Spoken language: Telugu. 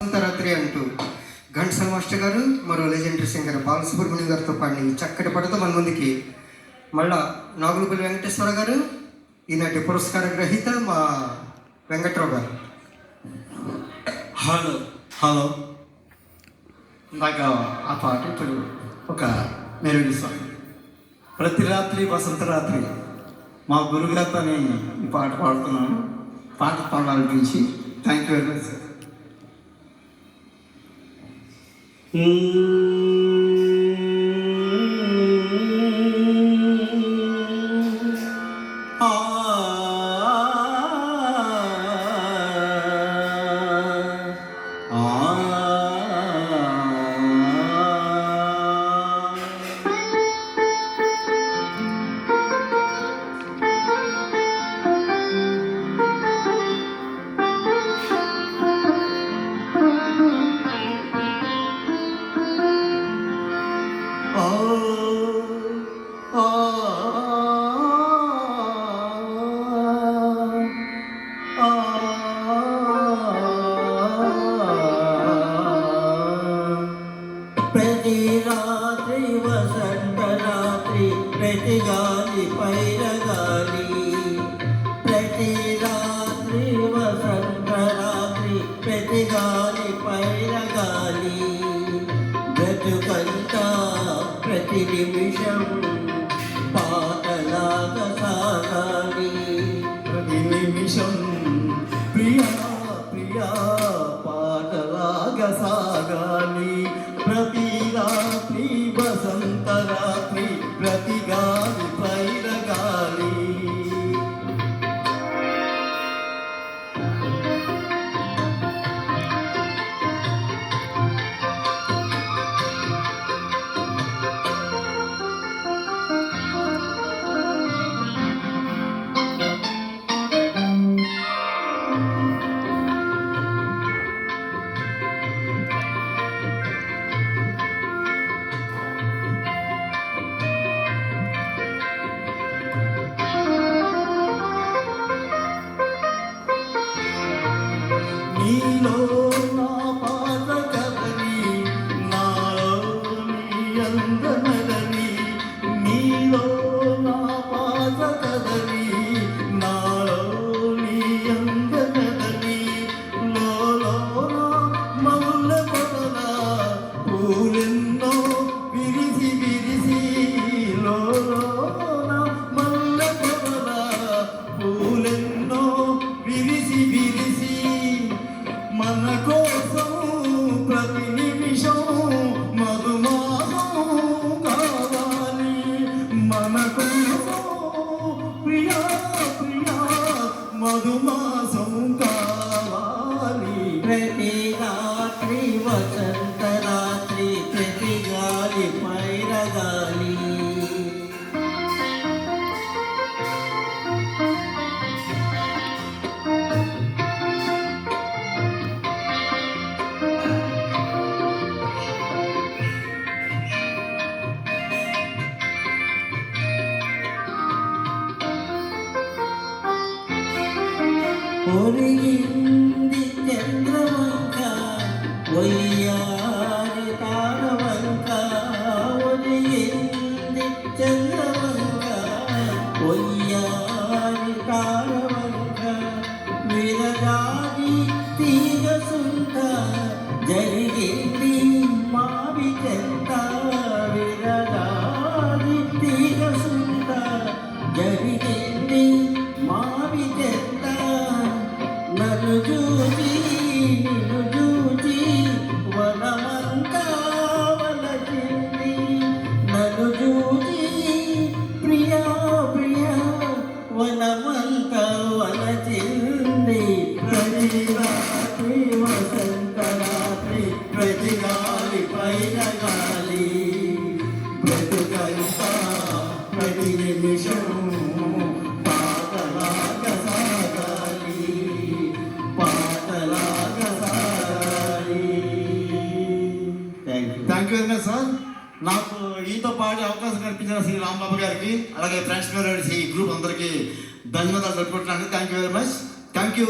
రాత్రి అంటూ ఘంటసాల మాస్టర్ గారు మరో లెజెండరీ సింగర్ బాలసుబ్రహ్మణ్యం గారితో పాడిన చక్కటి పడతో మన ముందుకి మళ్ళా నాగులపల్లి వెంకటేశ్వర గారు ఈనాటి పురస్కార గ్రహీత మా వెంకట్రావు గారు. Hello hello. ఇందాక ఆ పాట ఇప్పుడు ఒక మెలోడీ సాంగ్. ప్రతి రాత్రి వసంత రాత్రి మా గురుగారితో నేను ఈ పాట పాడుతున్నాను. పాట పాడాలనిపించి thank you very much sir. ఆ ప్రతి రాత్రి వసంత రాత్రి ప్రతి గాలి పైరగాలి. ప్రతి రాత్రి వసంత రాత్రి ప్రతి గాలి బ్రతుకంతా ప్రతి నిమిషం పాటలాగా సాగాలి ప్రతి నిమిషం ప్రియా ప్రియా పాటలాగా సాగాలి నీలో నా పాత కదలి నీలో నా పాద కదలి మన ప్రియా ప్రియా మధుమాసం కావాలి. ప్రతి రాత్రి వసంత రాత్రి ప్రతి గాలి పైరగాలి. ఒరిగింది చంద్రవంక ఒయ్యారి తారవంక ఒరిగింది చంద్రవంక ఒయ్యారి తారవంక విరగాది తీగ సుంత జరిగింది thank you thank you very sir నాకు ఈతో పాడే అవకాశం కల్పించిన శ్రీ రాంబాబు గారికి అలాగే ఫ్రెండ్స్ ఈ గ్రూప్ అందరికీ ధన్యవాదాలు తెలుపుకుంటున్నాను. Thank you very much thank you